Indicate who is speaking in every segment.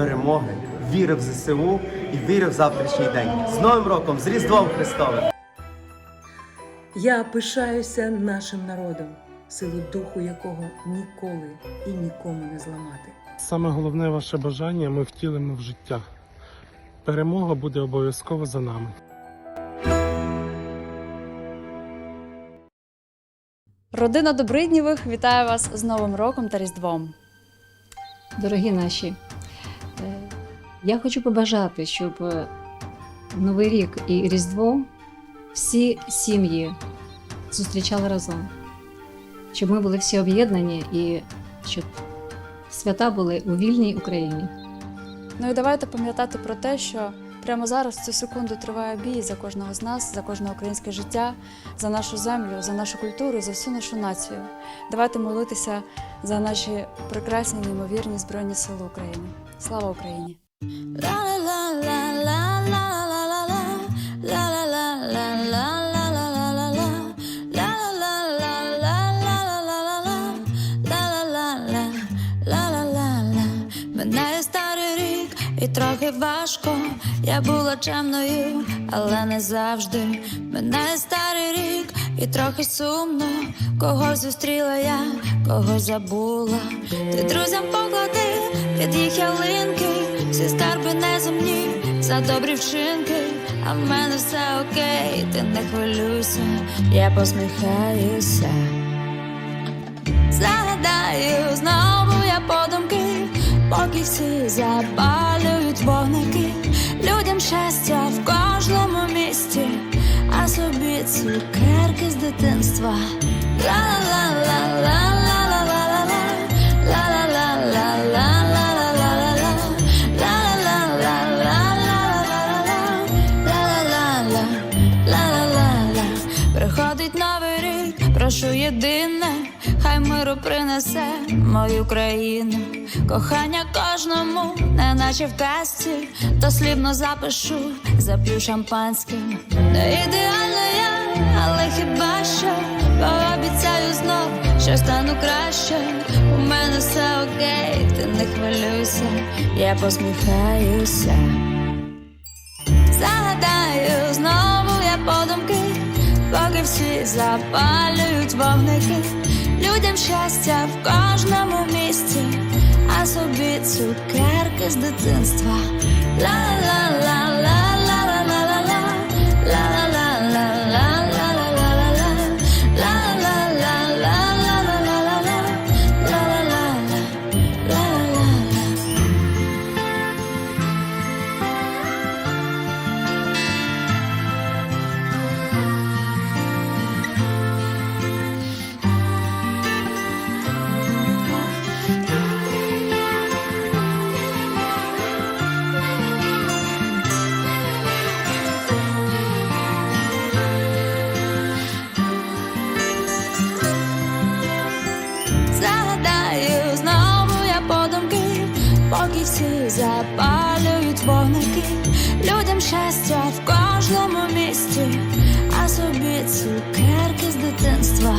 Speaker 1: перемоги, віри в ЗСУ і віри в завтрашній день. З Новим роком, з Різдвом Христовим!
Speaker 2: Я пишаюся нашим народом, силу духу якого ніколи і нікому не зламати.
Speaker 3: Саме головне ваше бажання ми втілимо в життя. Перемога буде обов'язково за нами.
Speaker 4: Родина Добриднєвих вітає вас з Новим роком та Різдвом.
Speaker 5: Дорогі наші, я хочу побажати, щоб е, Новий рік і Різдво всі сім'ї зустрічали разом, щоб ми були всі об'єднані і щоб свята були у вільній Україні.
Speaker 4: Ну і давайте пам'ятати про те, що прямо зараз цю секунду триває бій за кожного з нас, за кожне українське життя, за нашу землю, за нашу культуру, за всю нашу націю. Давайте молитися за наші прекрасні, неймовірні збройні сили України. Слава Україні!
Speaker 6: Минає старий рік і трохи важко. Я була чемною, але не завжди. Минає старий рік і трохи сумно. Кого зустріла я, кого забула. Ти друзям поклади під їх ялинки, всі скарби неземні за добрі вчинки, а в мене все окей, ти не хвилюйся, я посміхаюся, загадаю знову я подумки, поки всі запалюють вогники, людям щастя в кожному місті, а собі цукерки з дитинства. Ла-ла-ла-ла-ла принесе мою країну. Кохання кожному, не наче в то слівно запишу, зап'ю шампанським. Не ідеально я, але хіба що пообіцяю знов, що стану краще. У мене все окей, ти не хвилюйся, я посміхаюся. долі всі запалюють вогники, людям щастя в кожному місці, а собі цукерки з дитинства. Ла-ла-ла. радості, а собі цукерки з дитинства.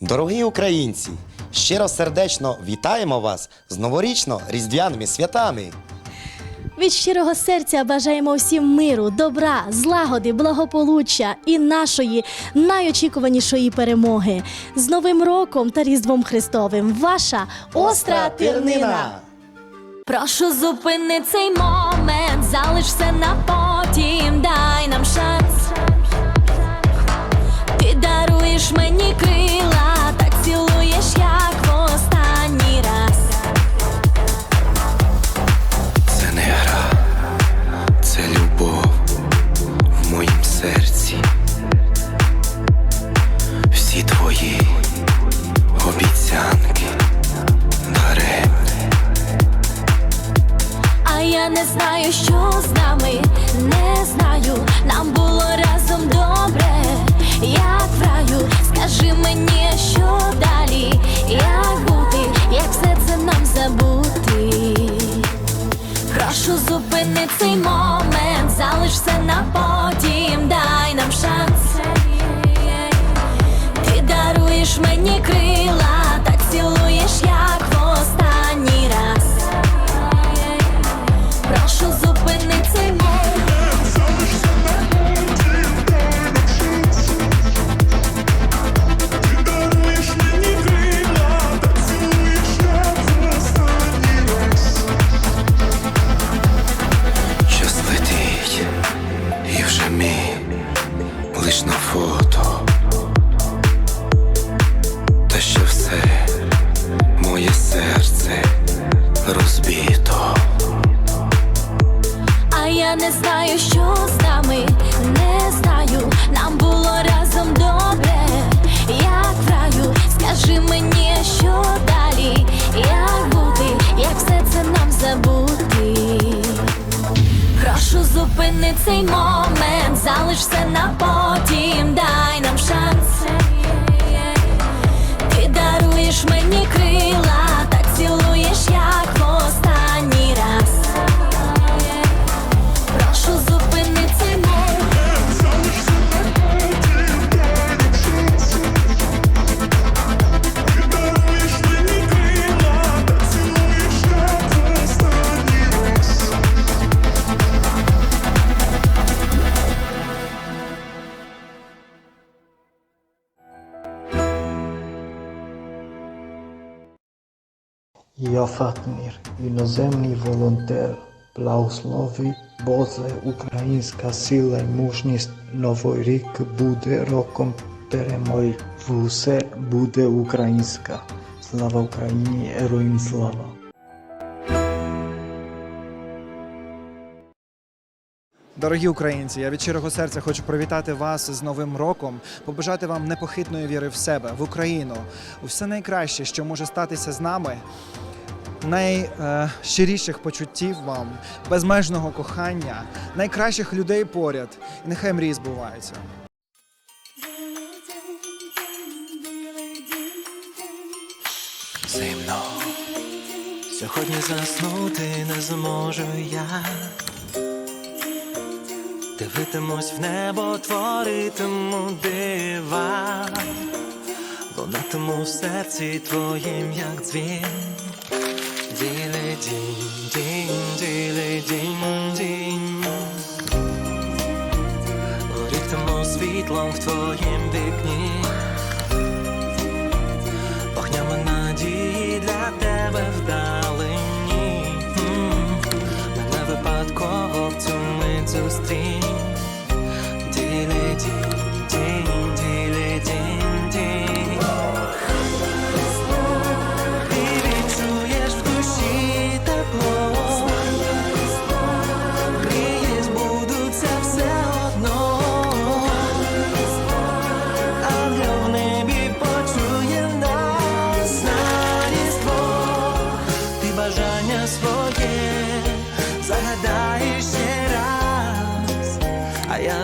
Speaker 7: Дорогі українці, щиро сердечно вітаємо вас з новорічно різдвяними святами.
Speaker 8: Від щирого серця бажаємо всім миру, добра, злагоди, благополуччя і нашої найочікуванішої перемоги. З Новим роком та Різдвом Христовим. Ваша остра тирнина.
Speaker 6: Прошу зупини цей момент, залиш все на потім, дай нам шанс. Ти даруєш мені крила, Я
Speaker 9: Фатмір, іноземний волонтер. Благослови Боже, українська сила і мужність. Новий рік буде роком перемоги. В усе буде українська. Слава Україні, героям слава!
Speaker 10: Дорогі українці, я від щирого серця хочу привітати вас з Новим роком, побажати вам непохитної віри в себе, в Україну, у все найкраще, що може статися з нами. Найщиріших почуттів вам, безмежного кохання, найкращих людей поряд, і нехай мрії збуваються.
Speaker 11: Зимно. Сьогодні заснути не зможу я. Дивитимусь в небо, творитиму дива. Лунатиму в серці твоїм, як дзвін. Світлом в твоїм вікні.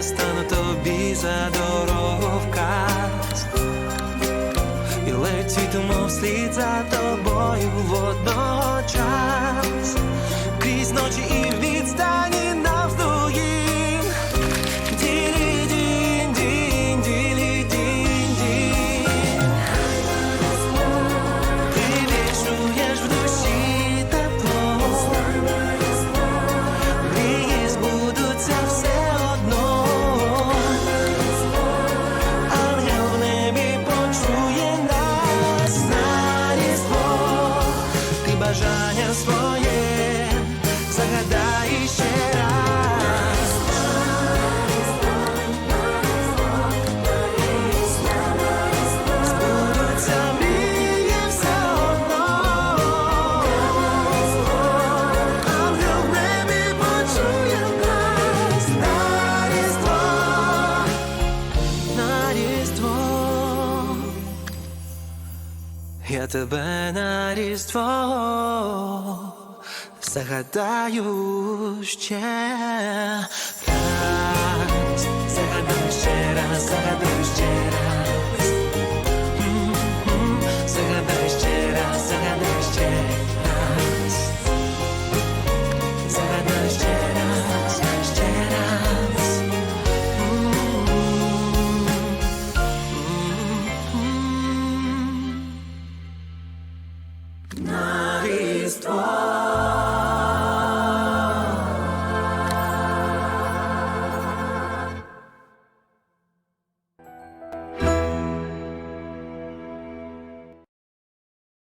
Speaker 11: Стану тобі за дорогу вказ. І летітиму вслід за тобою водночас, крізь тебе на різдво загадаю ще раз, загадаю ще раз, загадаю ще раз.